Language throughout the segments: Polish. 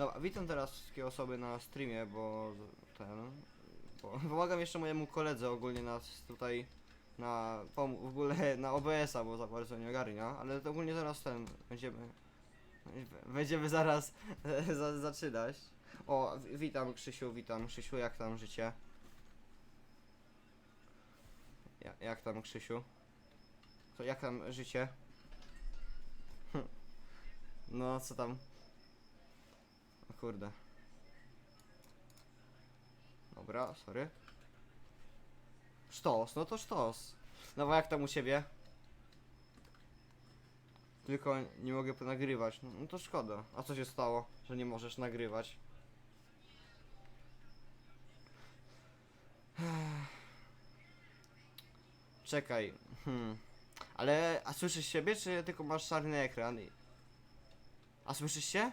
Dobra, witam teraz wszystkie osoby na streamie, bo ten... Bo pomagam jeszcze mojemu koledze ogólnie nas tutaj na pom- w ogóle na OBS-a, bo za bardzo nie ogarnia, ale to ogólnie zaraz ten będziemy będziemy zaraz za, zaczynać. O, wi- witam Krzysiu, witam Krzysiu, jak tam życie? Ja, jak tam Krzysiu? To jak tam życie? No, co tam? Kurde. Dobra, sorry. Sztos, no to sztos. No bo jak tam u ciebie? Tylko nie mogę nagrywać. No, no to szkoda. A co się stało, że nie możesz nagrywać? Czekaj. Hmm. Ale, a słyszysz siebie, czy tylko masz czarny ekran? A słyszysz się?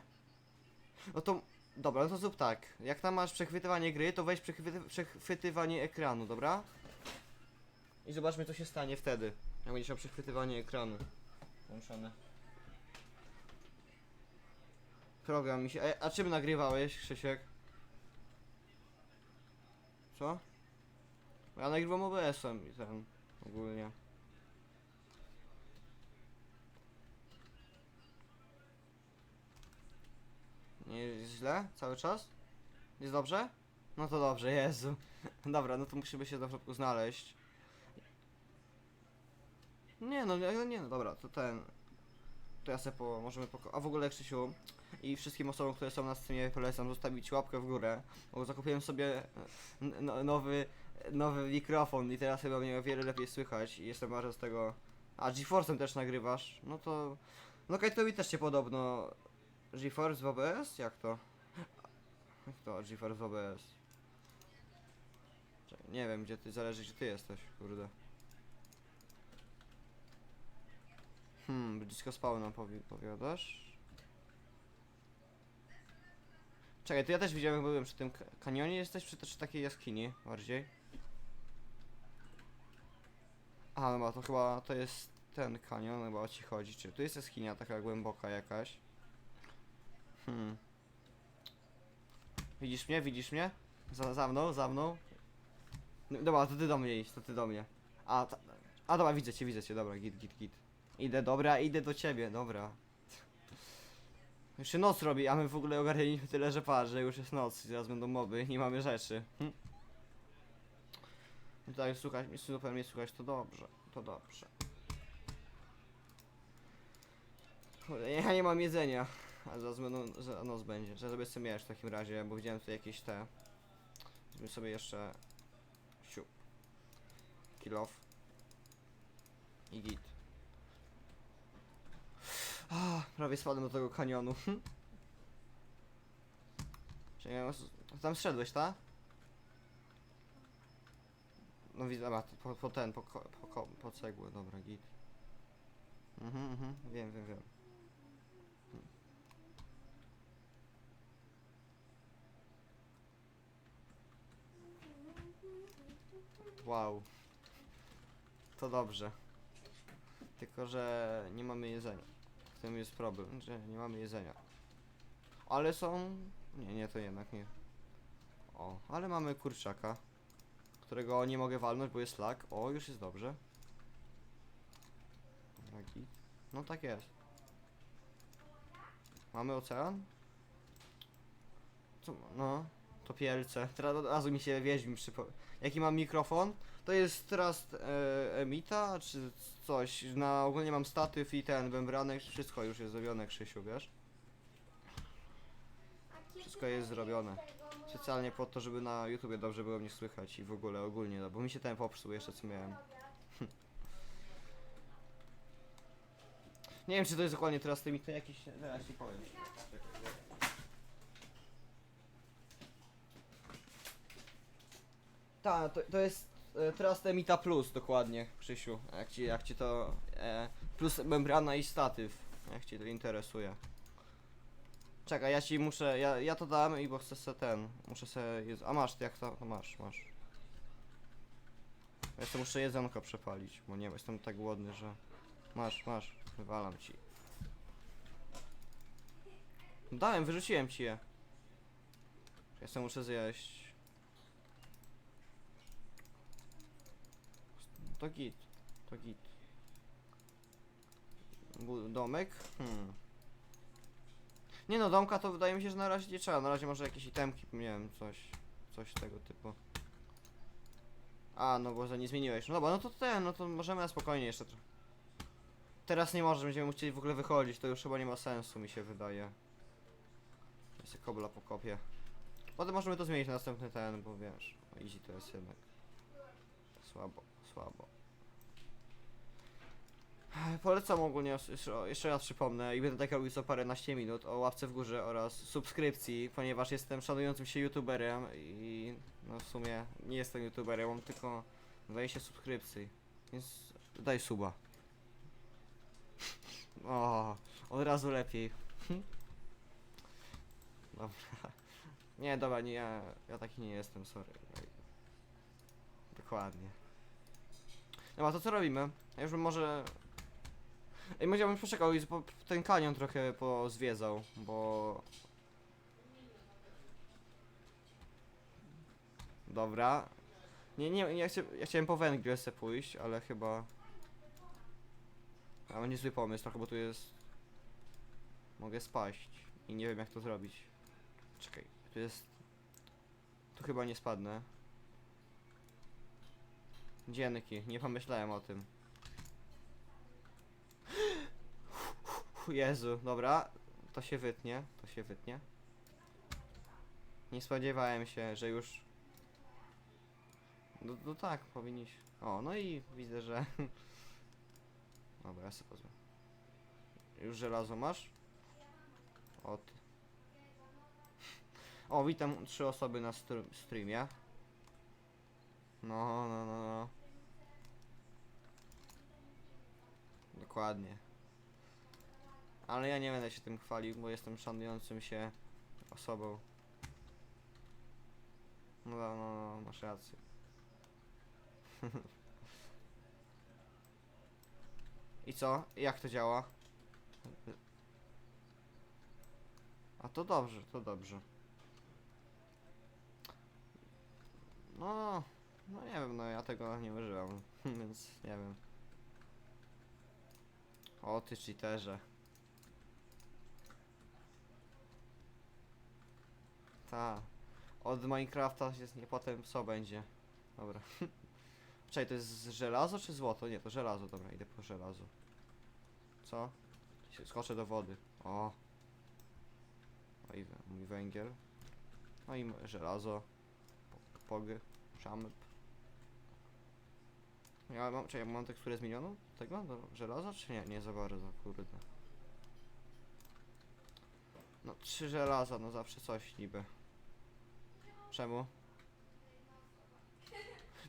No to, dobra, no to zrób tak. Jak tam masz przechwytywanie gry, to weź przechwyty, przechwytywanie ekranu, dobra? I zobaczmy, co się stanie wtedy. Jak będziesz miał przechwytywanie ekranu. Włączone. Program mi się... E, a czym nagrywałeś, Krzysiek? Co? Ja nagrywam OBS-em i ten... Ogólnie. Nie jest źle? Cały czas? Jest dobrze? No to dobrze, Jezu. Dobra, no to musimy się na początku znaleźć. Nie no, nie, nie no, dobra, to ten... To ja sobie po, możemy poko... A w ogóle Krzysiu i wszystkim osobom, które są na streamie polecam zostawić łapkę w górę, bo zakupiłem sobie e, no, nowy, nowy mikrofon i teraz chyba mnie o wiele lepiej słychać i jestem bardzo z tego... A GeForce'em też nagrywasz? No to... No Kajtowi też się podobno... GeForce w OBS? Jak to? Jak to GeForce w OBS? Czekaj, Nie wiem gdzie ty, zależy gdzie ty jesteś, kurde. Hmm, blisko spawna powi powiadasz? Czekaj, to ja też widziałem, byłem przy tym ka- kanionie, jesteś przy takiej jaskini, bardziej. A, no to chyba to jest ten kanion, chyba o ci chodzi, czy tu jest jaskinia taka głęboka jakaś? Hmm. Widzisz mnie, widzisz mnie? Za, za mną, za mną? No, dobra, to ty do mnie idź, to ty do mnie. A, ta, a dobra, widzę cię, widzę cię, dobra, git, git, git. Idę, dobra, idę do ciebie, dobra. Już się noc robi, a my w ogóle ogarnęliśmy tyle, że patrz, że już jest noc i zaraz będą moby, nie mamy rzeczy. Hm? No Tak, słuchaj, mnie super mnie słuchać, to dobrze, to dobrze. Ja nie mam jedzenia, zaraz będą, za noc będzie. Że sobie sobie mieć w takim razie, bo widziałem tutaj jakieś te... Zrobimy sobie jeszcze... Siup. Kill off. I git. Prawie spadłem do tego kanionu. Tam zszedłeś, ta? No widzę, a, po, po ten, po, po, ko- po cegły, dobra, git. Mhm, mhm, wiem, wiem, wiem. Wow. To dobrze. Tylko, że nie mamy jedzenia. W tym jest problem, że nie mamy jedzenia. Ale są... Nie, nie, to jednak nie. O, ale mamy kurczaka. Którego nie mogę walnąć, bo jest lag. O, już jest dobrze. No tak jest. Mamy ocean? Co, no, to pielce. Teraz od razu mi się wieźmi przypo... Jaki mam mikrofon? To jest teraz e, Emita, czy coś. Na ogólnie mam statyw i ten membranek, wszystko już jest zrobione, Krzysiu, wiesz? Wszystko jest zrobione. Specjalnie po to, żeby na YouTubie dobrze było mnie słychać i w ogóle ogólnie, no, bo mi się ten popsuł jeszcze co miałem. Nie wiem czy to jest dokładnie teraz tymi to jakiś. Zaraz ci powiem. Tak, to, to jest e, teraz Emita Plus dokładnie, Krzysiu. Jak ci, jak ci to. E, plus membrana i statyw. Jak ci to interesuje. Czekaj, ja ci muszę. Ja, ja to dam i bo chcę se ten. Muszę se. A masz, jak to. No masz, masz. Ja sobie muszę jedzonko przepalić, bo nie jestem tak głodny, że. Masz, masz, wywalam ci. Dałem, wyrzuciłem ci je. Ja sobie muszę zjeść. To git, to git. Domek? Hmm. Nie no, domka to wydaje mi się, że na razie nie trzeba. Na razie może jakieś itemki, nie wiem, coś, coś tego typu. A, no bo za nie zmieniłeś. No dobra, no to ten, no to możemy na spokojnie jeszcze trochę. Teraz nie może, będziemy musieli w ogóle wychodzić, to już chyba nie ma sensu, mi się wydaje. Ja sobie kobla pokopię. Potem możemy to zmienić na następny ten, bo wiesz, no easy to jest jednak. Słabo, słabo. Polecam ogólnie, jeszcze, raz przypomnę i będę tak robił co paręnaście minut o łapce w górze oraz subskrypcji, ponieważ jestem szanującym się youtuberem i no w sumie nie jestem youtuberem, mam tylko 20 subskrypcji, więc daj suba. O, od razu lepiej. Dobra. Nie, dobra, nie, ja, ja taki nie jestem, sorry. Dokładnie. Dobra, to co robimy? Ja już bym może... Ej, może ja bym poczekał i ten kanion trochę pozwiedzał, bo... Dobra. Nie, nie, ja, chcia, ja chciałem po se pójść, ale chyba... A będzie zły pomysł trochę, bo tu jest... Mogę spaść i nie wiem jak to zrobić. Czekaj, tu jest... Tu chyba nie spadnę. Dzięki, nie pomyślałem o tym. Jezu, dobra, to się wytnie, to się wytnie. Nie spodziewałem się, że już... No, no tak, powinniś... O, no i widzę, że... Dobra, ja sobie pozwolę. Już żelazo masz? O ty. O, witam trzy osoby na str streamie. No, no, no, no. Dokładnie. Ale ja nie będę się tym chwalił, bo jestem szanującym się osobą. No, no, no, no masz rację. I co? Jak to działa? A to dobrze, to dobrze. No, no nie wiem, no ja tego nie używam, więc nie wiem. O ty cheaterze. Ta. Od Minecrafta jest nie potem co będzie. Dobra. Czekaj, to jest żelazo czy złoto? Nie, to żelazo, dobra, idę po żelazo. Co? Skoczę do wody. O. O i mój węgiel. No i żelazo. Po- Pogy. Szamp. Ja mam, czekaj, mam teksturę zmienioną? Tego? Do żelaza? Czy nie? Nie za bardzo, kurde. No, trzy żelaza, no zawsze coś niby. Czemu?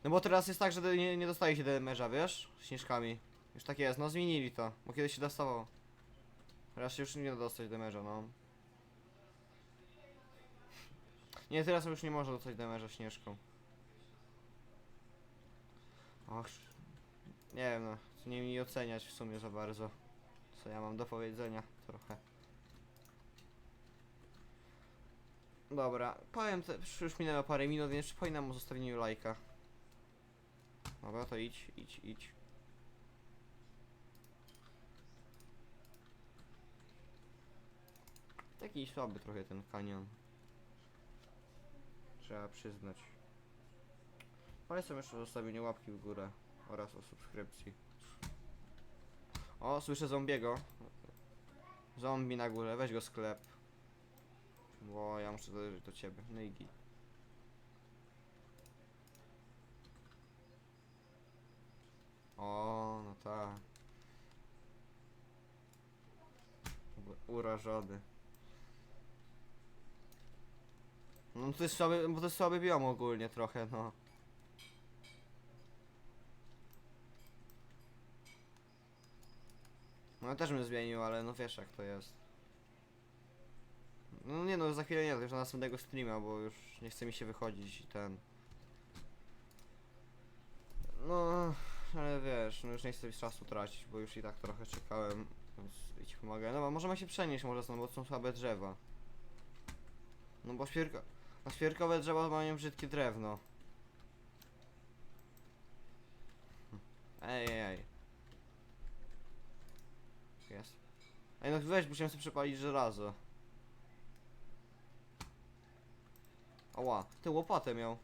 No bo teraz jest tak, że nie, nie dostaje się damage'a, wiesz? Śnieżkami. Już tak jest, no zmienili to, bo kiedyś się dostawało. Teraz już nie da dostać damage'a, no. Nie, teraz już nie można dostać damage'a śnieżką. Och, nie wiem no, nie mi oceniać w sumie za bardzo. Co ja mam do powiedzenia trochę. Dobra, powiem, te, już minęło parę minut, więc przypominam o zostawieniu lajka. Dobra, to idź, idź, idź. Taki słaby trochę ten kanion. Trzeba przyznać. Polecam jeszcze o zostawieniu łapki w górę oraz o subskrypcji. O, słyszę zombiego. Zombie na górę, weź go sklep. Bo ja muszę dojrzeć do ciebie. No i git. O, no tak. Urażony. No to jest słaby, bo to jest słaby biom ogólnie trochę, no. No też bym zmienił, ale no wiesz jak to jest. No nie no, za chwilę nie, już na następnego streama, bo już nie chce mi się wychodzić i ten... No, ale wiesz, no już nie chcę czasu tracić, bo już i tak trochę czekałem, więc ci pomagę. No, możemy się przenieść może stąd, bo są słabe drzewa. No bo świerka... A świerkowe drzewa mają brzydkie drewno. Ej, ej, ej. Jest. Ej, no weź, musiałem sobie przepalić żelazo. Ała, ty łopatę miał.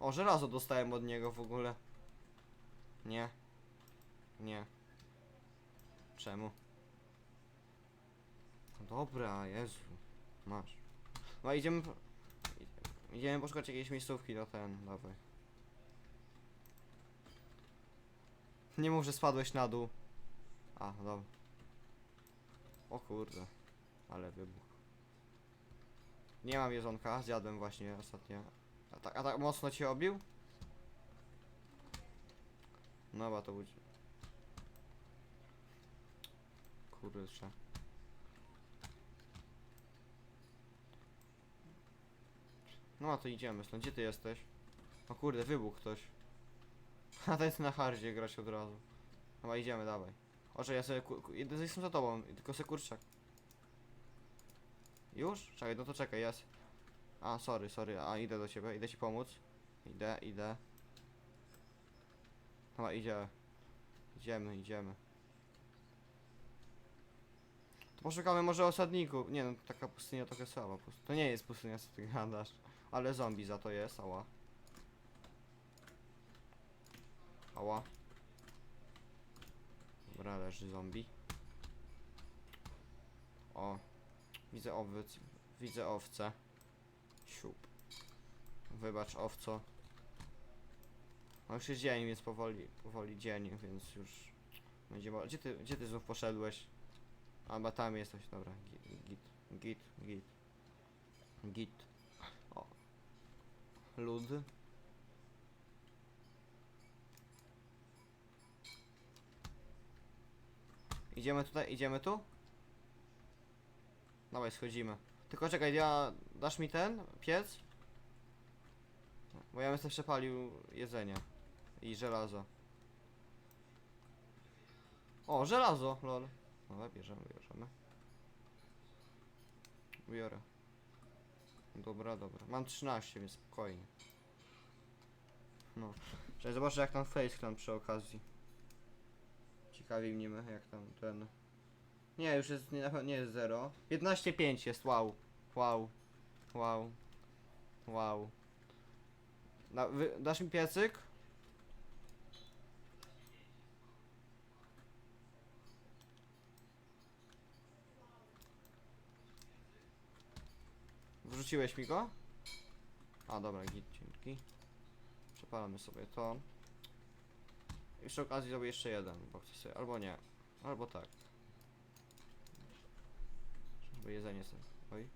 O, żelazo dostałem od niego w ogóle. Nie. Nie. Czemu? No Dobra, Jezu. Masz. No idziemy... Idziemy poszukać jakiejś miejscówki do ten, dawaj. Nie mów, że spadłeś na dół. A, dobra. O kurde. Ale wybuch. Nie mam jedzonka, zjadłem właśnie ostatnio. A tak, a tak mocno cię obił? No chyba to budzi. Kurczę. No a to idziemy stąd. Gdzie ty jesteś? O kurde, wybuchł ktoś. A ten jest na hardzie grać od razu. Chyba idziemy, dawaj. Oże ja sobie. ku- Jestem za tobą, tylko se kurczak. Już? Czekaj, no to czekaj, jest. A, sorry, sorry, a idę do ciebie, idę ci pomóc. Idę, idę. Chyba idzie. Idziemy, idziemy. To poszukamy może osadników. Nie no, taka pustynia trochę słaba. To nie jest pustynia, co ty gadasz. Ale zombie za to jest, ała. Ała. Dobra, leży zombie. O. Widzę owiec. Widzę owce. Siup. Wybacz owco. No już jest dzień, więc powoli, powoli dzień, więc już będzie Gdzie ty, gdzie ty znów poszedłeś? A, bo tam jesteś, dobra. Git, git, git, git. Git. O. Lud. Idziemy tutaj, idziemy tu? Dawaj, schodzimy. Tylko czekaj, ja... Dasz mi ten? Piec? Bo ja bym sobie przepalił jedzenie. I żelazo. O, żelazo, lol. Dobra, bierzemy, bierzemy. Biorę. Dobra, dobra. Mam 13, więc spokojnie. No. Zobaczę jak tam Faceclan przy okazji. Ciekawi mnie, jak tam ten... Nie, już jest, nie, nie jest 0. 15,5 jest, wow. Wow. Wow. Wow. Da, wy, dasz mi piecyk? Wrzuciłeś mi go? A dobra, git, dzięki. Przepalamy sobie to. I przy okazji zrobię jeszcze jeden, bo chcę sobie, albo nie, albo tak. Żeby jedzenie sobie, oj.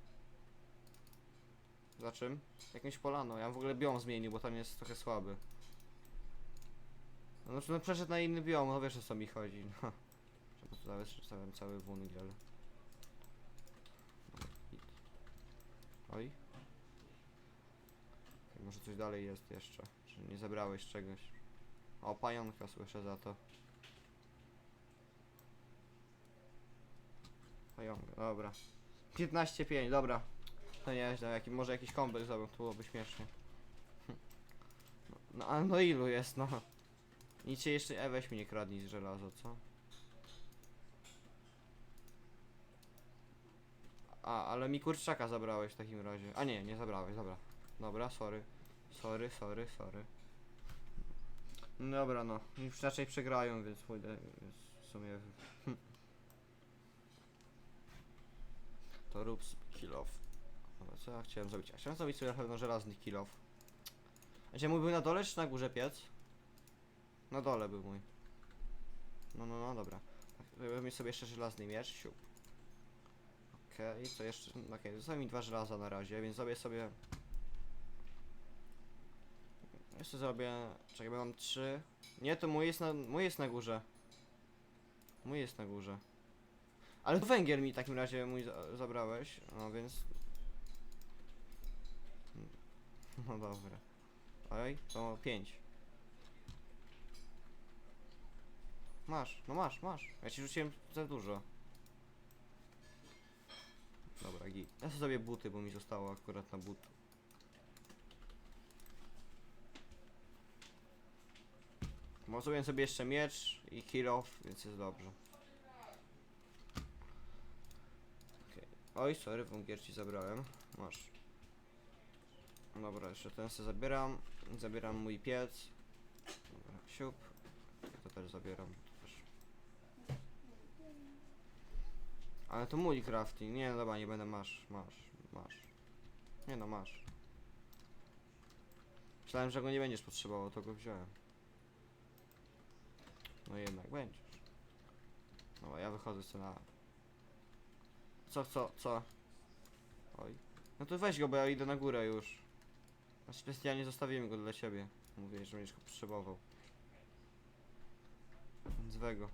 Za czym? Jakimś polano, ja w ogóle biom zmienił, bo tam jest trochę słaby. No, znaczy, no przeszedł na inny biom, no wiesz o co mi chodzi, no. Nawet cały, cały wungiel. Oj. Może coś dalej jest jeszcze, że nie zebrałeś czegoś. O, pająka słyszę za to. Pająka, dobra. 15,5, dobra. To nieźle, jaki, może jakiś kompleks zrobił, to byłoby śmiesznie. No, no, a no ilu jest, no. Nic się jeszcze, e weź mi nie kradnij z żelazo, co? A, ale mi kurczaka zabrałeś w takim razie. A nie, nie zabrałeś, dobra. Dobra, sorry. Sorry, sorry, sorry. Dobra, no. Już raczej przegrają, więc pójdę, w sumie... to rób kill off. Dobra, co ja chciałem zrobić? Ja chciałem zrobić sobie na pewno żelazny kill off. A gdzie mój był na dole czy na górze piec? Na dole był mój. No, no, no, dobra. Weźmy sobie jeszcze żelazny miecz, siup. Okej, co jeszcze? Okej, zostały mi dwa żelaza na razie, więc zrobię sobie... Jeszcze zrobię... Czekaj, bo mam trzy... Nie, to mój jest na, mój jest na górze. Mój jest na górze. Ale węgiel mi w takim razie mój za zabrałeś, no więc... No dobra. Oj, to pięć. Masz, no masz, masz. Ja ci rzuciłem za dużo. Ja sobie buty, bo mi zostało akurat na but. Mocuję sobie jeszcze miecz i kill off, więc jest dobrze. Okej. Oj, sorry, wągier ci zabrałem. Masz. Dobra, jeszcze ten sobie zabieram. Zabieram mój piec. Dobra, siup. To też zabieram. Ale to mój crafting. Nie, no dobra, nie będę. Masz, masz, masz. Nie no, masz. Myślałem, że go nie będziesz potrzebował, to go wziąłem. No jednak będziesz. No ja wychodzę sobie na... Co, co, co? Oj. No to weź go, bo ja idę na górę już. A specjalnie zostawiłem go dla ciebie. Mówię, że będziesz go potrzebował. Wego.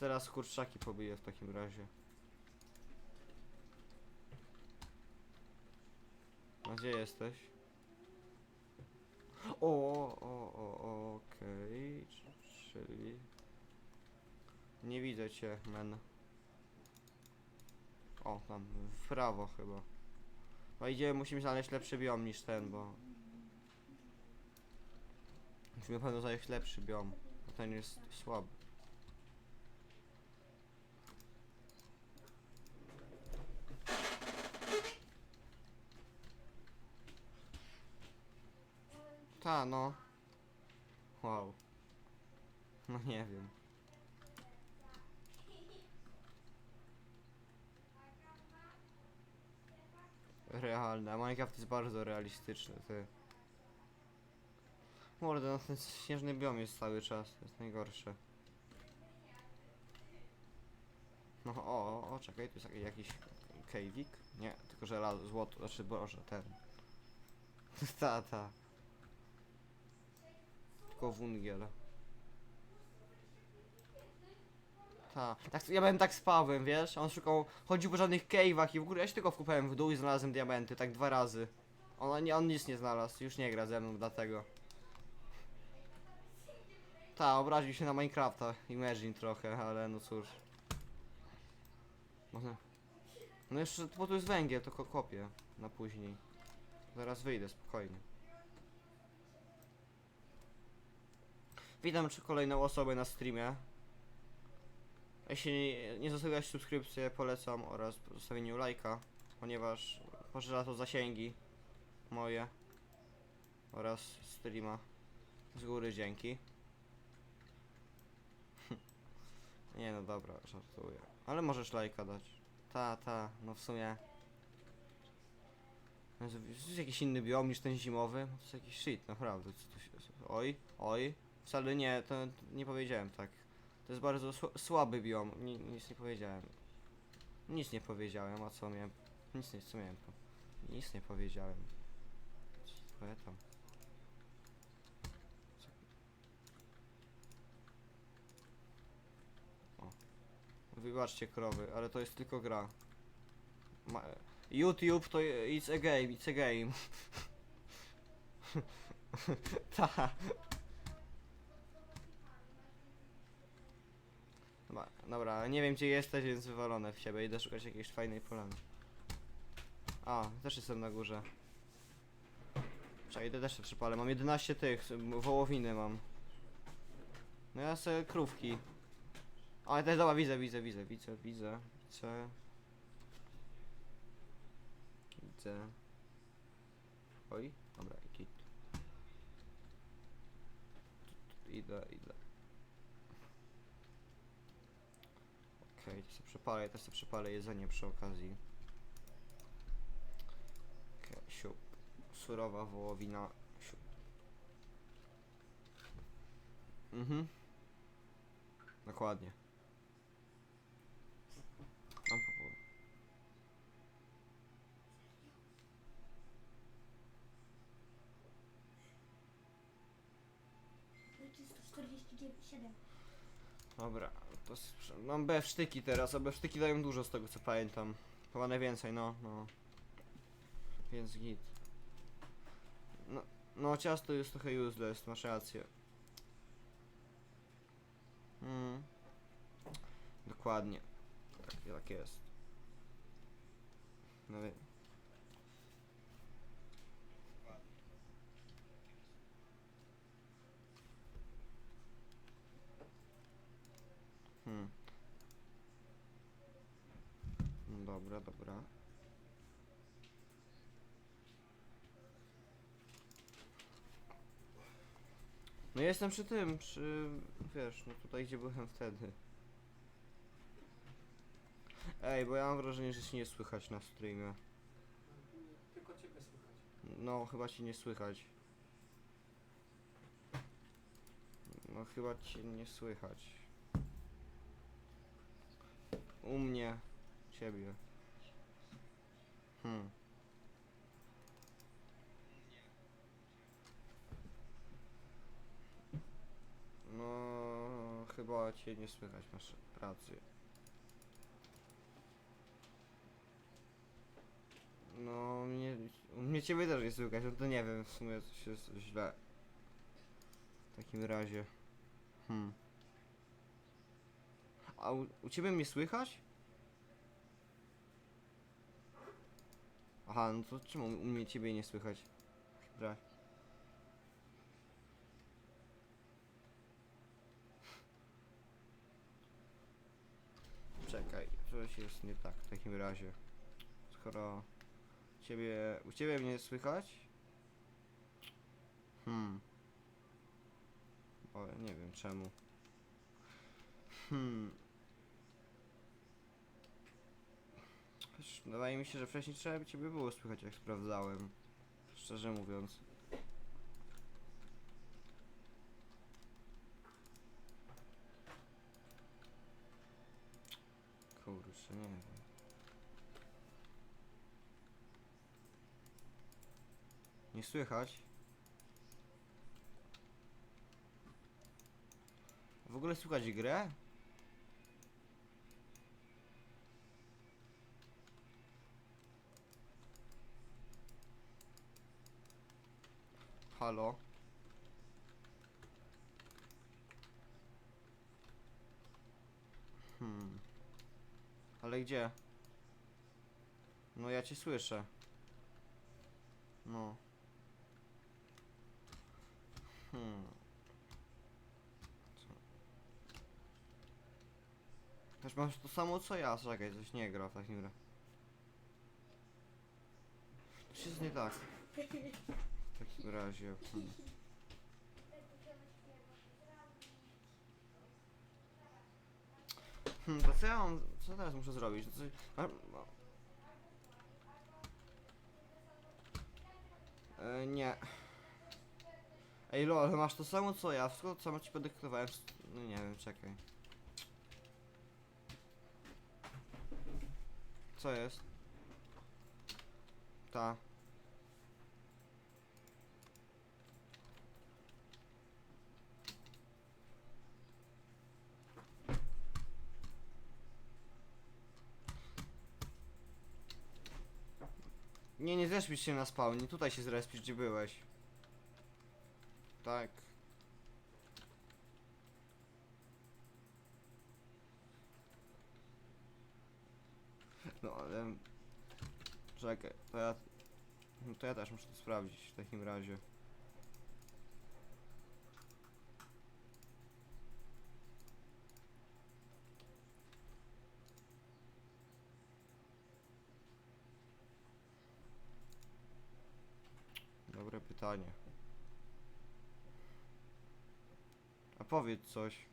Teraz kurczaki pobiję w takim razie. A gdzie jesteś? O, o, o, okej, czyli... Nie widzę cię, men. O, tam, w prawo chyba. No idziemy, musimy znaleźć lepszy biom niż ten, bo... Musimy na pewno znaleźć lepszy biom, bo ten jest słaby. Ta, no. Wow. No nie wiem. Realne. Minecraft jest bardzo realistyczny, ty. Mordę, no ten śnieżny biom jest cały czas, to jest najgorsze. No o, o, czekaj, tu jest jak- jakiś cave'ik? Nie, tylko że złoto, znaczy boże, ten. ta, ta. Tylko wungiel. Ta. Tak, ja byłem tak z Pawłem, wiesz? On szukał, chodził po żadnych cave'ach i w ogóle ja się tylko wkupałem w dół i znalazłem diamenty, tak dwa razy. On, on nic nie znalazł, już nie gra ze mną dlatego. Ta, obraził się na Minecrafta, Imagine trochę, ale no cóż. Można... No jeszcze, bo tu jest węgiel, to ko- kopię na później. Zaraz wyjdę, spokojnie. Witam czy kolejną osobę na streamie. Jeśli nie, nie zostawiłaś subskrypcji, polecam oraz zostawieniu lajka, ponieważ pożera to zasięgi moje oraz streama. Z góry dzięki. nie no dobra, żartuję. Ale możesz lajka dać. Ta, ta, no w sumie. To jest jakiś inny biom niż ten zimowy? To jest jakiś shit, naprawdę. Oj, oj. Wcale nie, to nie powiedziałem tak. To jest bardzo sł- słaby biom. Ni nic nie powiedziałem. Nic nie powiedziałem, a co miałem. Nic nie, co miałem. Nic nie powiedziałem. Co ja tam? Wybaczcie krowy, ale to jest tylko gra. Ma YouTube to it's a game, it's a game. Dobra, nie wiem gdzie jesteś, więc wywalone w siebie. Idę szukać jakiejś fajnej polany. A, też jestem na górze. Czekaj, idę też przypalę. Mam 11 tych, wołowiny mam. No ja sobie krówki. Ale też dobra, widzę, widzę, widzę, widzę, widzę, widzę. Widzę. Oj, dobra, git. Idę, idę. Okej, to sobie przepalę, też sobie przepalę jedzenie przy okazji. Okej, siup. Surowa wołowina, siup. Mhm. Dokładnie. Mam po po- Czysto 47. Dobra, to mam B sztyki teraz, a B sztyki dają dużo z tego co pamiętam. Chyba najwięcej, no, no. Więc git. No, no ciasto jest trochę useless, masz rację. Mm. Dokładnie. Tak, tak jest. No wie- Hmm. Dobra, dobra. No jestem przy tym, przy... wiesz, no tutaj gdzie byłem wtedy. Ej, bo ja mam wrażenie, że się nie słychać na streamie. Tylko ciebie słychać. No, chyba ci nie słychać. No, chyba cię nie słychać. U mnie. Ciebie. Hmm. No, chyba cię nie słychać, masz rację. No, mnie, mnie ciebie też nie słychać, no to nie wiem, w sumie coś jest źle. W takim razie. Hmm. A u, u ciebie mnie słychać? Aha, no to czemu u mnie ciebie nie słychać? Dobra. Czekaj, coś jest nie tak w takim razie. Skoro ciebie, u ciebie mnie słychać? Hmm. O, nie wiem czemu. Hmm. Chociaż Wydaje mi się, że wcześniej trzeba by ciebie było słychać, jak sprawdzałem. Szczerze mówiąc. Kurczę, nie wiem. Nie słychać? W ogóle słychać grę? Halo? Hmm. Ale gdzie? No ja cię słyszę. No. Hmm. Też masz to samo co ja, czekaj, coś nie gra w takim razie. Coś jest nie tak. Takim razie. Hmm. Hmm, to co ja mam, co teraz muszę zrobić? To coś, a, no. e, nie. Ej lol, masz to samo co ja, wszystko co samo ci podyktowałem, no nie wiem, czekaj. Co jest? Ta. Nie, nie zrespisz się na spawnie, tutaj się zrespisz, gdzie byłeś. Tak. No ale... Czekaj, to ja... No to ja też muszę to sprawdzić w takim razie. Powiedz coś.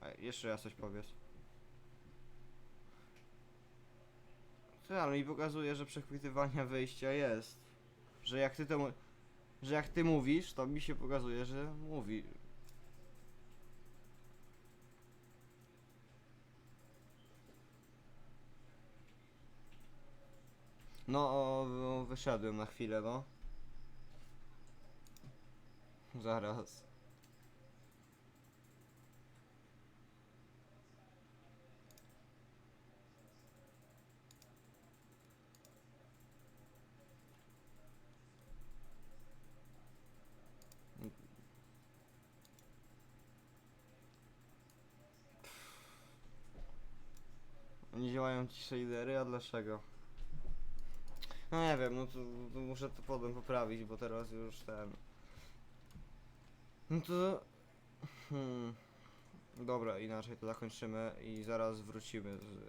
A jeszcze raz coś powiedz. Ty, ale mi pokazuje, że przechwytywania wyjścia jest. Że jak ty to Że jak ty mówisz, to mi się pokazuje, że mówi. No, o, o, wyszedłem na chwilę, no. Zaraz. Nie działają ci shadery, a dlaczego? No nie wiem, no to, to muszę to potem poprawić, bo teraz już ten... No to... Hmm. Dobra, inaczej to zakończymy i zaraz wrócimy z